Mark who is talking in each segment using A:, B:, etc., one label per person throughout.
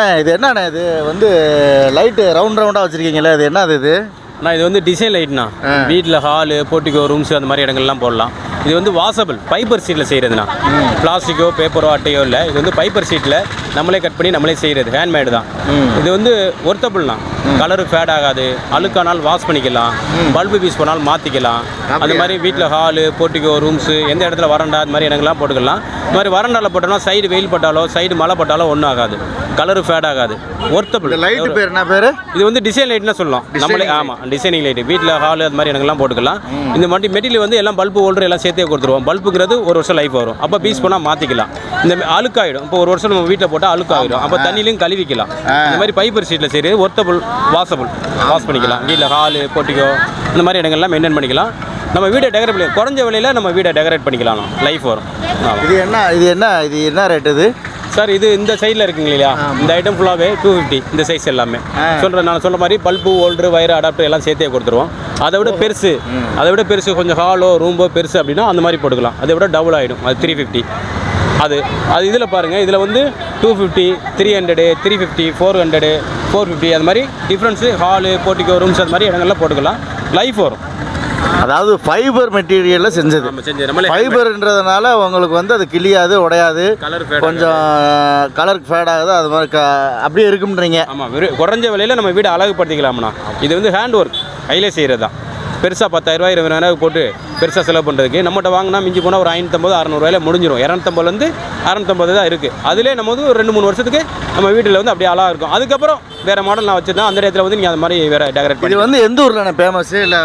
A: அண்ணா, இது என்னண்ணே இது? வந்து லைட்டு ரவுண்ட் ரவுண்டாக வச்சுருக்கீங்களே இது என்னது இது?
B: நான் இது வந்து டிசைன் லைட்னா வீட்டில் ஹாலு போர்ட்டிகோ ரூம்ஸ் அந்த மாதிரி இடங்கள்லாம் போடலாம். இது வந்து வாசபிள் பைப்பர் சீட்டில் செய்கிறதுனா பிளாஸ்டிக்கோ பேப்பரோ அட்டையோ இல்லை. இது வந்து பைப்பர் சீட்டில் நம்மளே கட் பண்ணி நம்மளே செய்கிறது ஹேண்ட்மேடு தான். இது வந்து ஒர்த்தபிள்னா கலரு ஃபேட் ஆகாது. அழுக்கானால் வாஷ் பண்ணிக்கலாம். பல்பு பீஸ் பண்ணாலும் மாற்றிக்கலாம் அந்த மாதிரி வீட்டில் ஹாலு போர்ட்டிகோ ரூம்ஸு எந்த இடத்துல வரண்டா அந்த மாதிரி இடங்கள்லாம் போட்டுக்கலாம். இந்த மாதிரி வரண்டாவில் போட்டோம்னா சைடு வெயில் பட்டாலோ சைடு மழை பட்டாலோ ஒன்றும் ஆகாது. கலரு ஃபேட் ஆகாது. ஒர்த்தபிள்
A: லைட்டு பேர் என்ன பேர்?
B: இது வந்து டிசைன் லைட்னு சொல்லலாம். நம்மளே ஆமாம் டிசைனிங் லைட் வீட்டில் ஹால் அது மாதிரி எனக்கெல்லாம் போட்டுக்கலாம். இந்த மாதிரி மெட்டீரியல் வந்து எல்லாம் பல்பு ஹோல்டர் எல்லாம் சேர்த்தே கொடுத்துருவோம். பல்புங்கிறது ஒரு வருஷம் லைஃப் வரும். அப்போ பீஸ் பண்ணால் மாற்றிக்கலாம் இந்த அழுக்காயிடும். இப்போ ஒரு வருஷம் நம்ம வீட்டில் போட்டால் அழுக்காயிடும் அப்போ தண்ணிலையும் கழுவிக்கலாம். இந்த மாதிரி பைப்பர் சீட்டில் செய்கிறது ஒர்த்தபிள் வாசபிள் வாஷ் பண்ணிக்கலாம். வீட்டில் ஹாலு போட்டிக்கோ இந்த மாதிரி இடங்கள்லாம் மெயின்டைன் பண்ணிக்கலாம். நம்ம வீடை டெக்கரேட் பண்ணி குறைஞ்ச விலையில் நம்ம வீடை டெக்கரேட் பண்ணிக்கலாம். லைஃப் வரும்.
A: இது என்ன இது என்ன இது என்ன ரேட் இது?
B: சார் இது இந்த சைடில் இருக்குங்க இல்லையா? இந்த ஐட்டம் ஃபுல்லாகவே டூ ஃபிஃப்டி இந்த சைஸ் எல்லாமே. சொல்கிறேன் நான் சொல்ற மாதிரி பல்பு ஹோல்டர் வயர் அடாப்டர் எல்லாம் சேர்த்தே கொடுத்துருவோம். அதை விட பெருசு அதை விட பெருசு கொஞ்சம் ஹாலோ ரூம்போ பெருசு அப்படின்னா அந்த மாதிரி போட்டுக்கலாம். அதை விட டபுள் ஆகிடும் அது த்ரீ ஃபிஃப்டி அது அது இதில் பாருங்கள் இதில் வந்து two fifty three hundred three fifty four hundred four fifty அது மாதிரி டிஃப்ரென்ஸு ஹாலு போர்ட்டிகோ ரூம்ஸ் அது மாதிரி இடங்கள்லாம் போட்டுக்கலாம். லைஃப் வரும்.
A: அதாவது ஃபைபர் மெட்டீரியலில் செஞ்சது. ஃபைபர்ன்றதுனால உங்களுக்கு வந்து அது கிளியாது உடையாது.
B: கலர் ஃபேட்
A: கொஞ்சம் கலர் ஃபேட் ஆகுது. அது மாதிரி க அப்படியே இருக்கும்ன்றீங்க.
B: ஆமாம் குறைஞ்ச விலையில் நம்ம வீடை அழகுபடுத்திக்கலாம்ண்ணா இது வந்து ஹேண்ட் ஒர்க் கையிலே செய்கிறது தான் பெருசாக பத்தாயிரரூவா இருபதாயிரம் போட்டு பெருசாக செலவு பண்ணுறதுக்கு நம்மகிட்ட வாங்கினா மிஞ்சி போனால் ஒரு ஐநூற்றம்பது அறநூறுவாயில முடிஞ்சிடும் இரநூத்தம்பதுலேருந்து அறநூற்றம்பது தான் இருக்குது அதிலே நம்ம வந்து ஒரு ரெண்டு மூணு வருஷத்துக்கு நம்ம வீட்டில் வந்து அப்படியே அழகாக இருக்கும். அதுக்கப்புறம் வேறு மாடல் நான் வச்சுருந்தேன். அந்த இடத்துல வந்து நீங்கள் அது மாதிரி வேறு டெக்கரேட்
A: இது
B: பண்ணி
A: வந்து எந்த ஊரில் ஃபேமஸ் இல்லை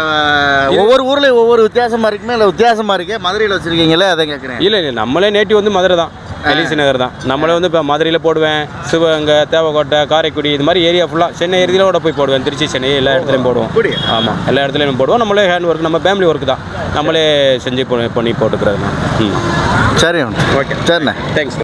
A: ஒவ்வொரு ஊர்லேயும் ஒவ்வொரு வித்தியாசமாக இருக்குமே? இல்லை வித்தியாசமாக இருக்கே? மதுரையில் வச்சுருக்கீங்களே அதை கேட்குறேன்
B: இல்லை இல்லை நம்மளே நேட்டிவ் வந்து மதுரை தான். எலிசி நகர் தான். நம்மளே வந்து இப்போ மதுரையில் போடுவேன் சிவகங்கை தேவக்கோட்டை காரைக்குடி இது மாதிரி ஏரியா ஃபுல்லாக சென்னை ஏரியாவோட போய் போடுவேன். திருச்சி சென்னை எல்லா இடத்துலையும் போடுவோம்? ஆமாம் எல்லா இடத்துலையும் போடுவோம். நம்மளே ஹேண்ட் ஒர்க் நம்ம ஃபேமிலி ஒர்க் தான். நம்மளே செஞ்சு பண்ணி போட்டுக்கிறது
A: சரி
B: ஓகே
A: சரிண்ணே.
B: தேங்க்ஸ்